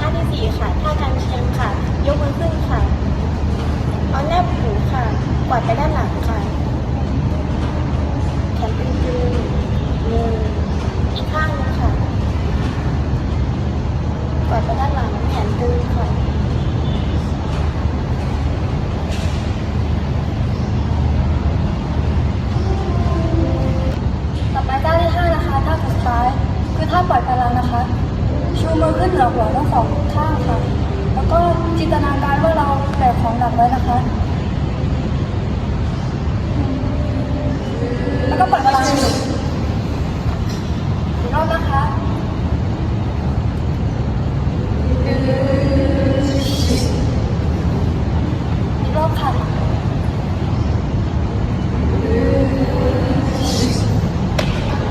ท่าที่สี่ค่ะ ท่าการเชียงค่ะ ยกมือขึ้นค่ะ เอาแนบหูค่ะ กวาดไปด้านหลังค่ะ แขนตึงๆมืออีกข้างนึงค่ะ กวาดไปด้านหลัง แขนตึงค่ะต่อไปท่าที่ห้านะคะ ท่าสุดท้าย คือท่าปล่อยพลังนะคะ ชูมือขึ้นเหนือหัวทั้งสองข้างค่ะ แล้วก็จินตนาการว่าเราแบกของหนักไว้นะคะ แล้วก็ปล่อยพลังอีกอีกรอบนะคะอีกรอบค่ะ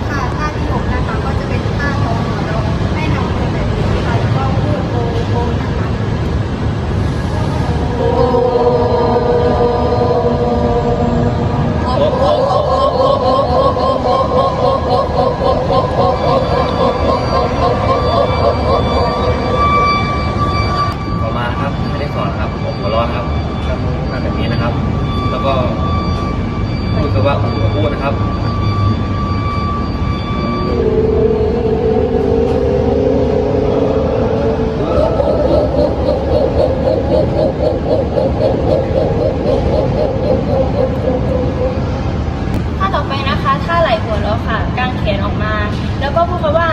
ค่ะท่าที่หกนะคะ ก็จะเป็นท่าท้องหัวเราให้นำมือแบบนี้ค่ะแล้วก็พูดโอโอนะคะ ต่อมานะครับไม่ได้สอนนะครับผมหัวเร้อนครับทำแบบนี้นะครับ แล้วก็พูดคำว่าอูกับพูดนะครับ ท่าต่อไปนะคะท่าไหลหัวเราะค่ะกางแขนออกมา แล้วก็พูดคำว่า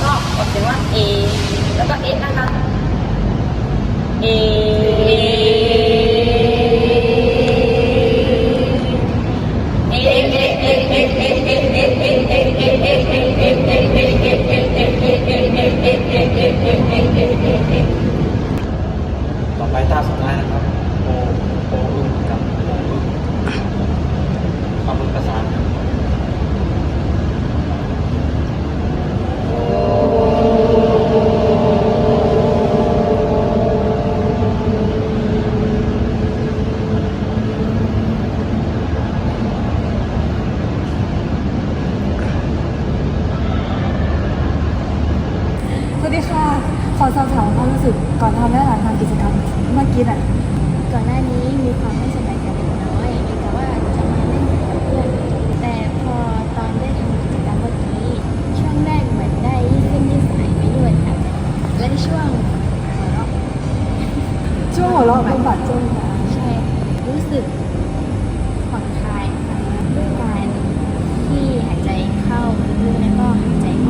นี้นะคะแล้วก็ออกเสียงว่าเอแล้วก็เอนะคะเอต่อไปท่าสุดท้ายนะครับ ขอสอบถามความรู้สึกก่อนทำและหลังทำกิจกรรมเมื่อกี้อะก่อนหน้านี้มีความไม่สบายใจเล็กน้อยแต่ว่าจะมาเล่นกับเพื่อน แต่พอตอนได้ทำกิจกรรมเมื่อกี้ช่วงแรกเหมือนได้ขึ้นที่สายไปด้วยค่ะและในช่วงหัวเราช่วงหัวเราะเป็นบาดเจ็บนะใช่รู้สึกผ่อนคลายด้วยการที่หายใจเข้าลึกแล้วก็หายใจออก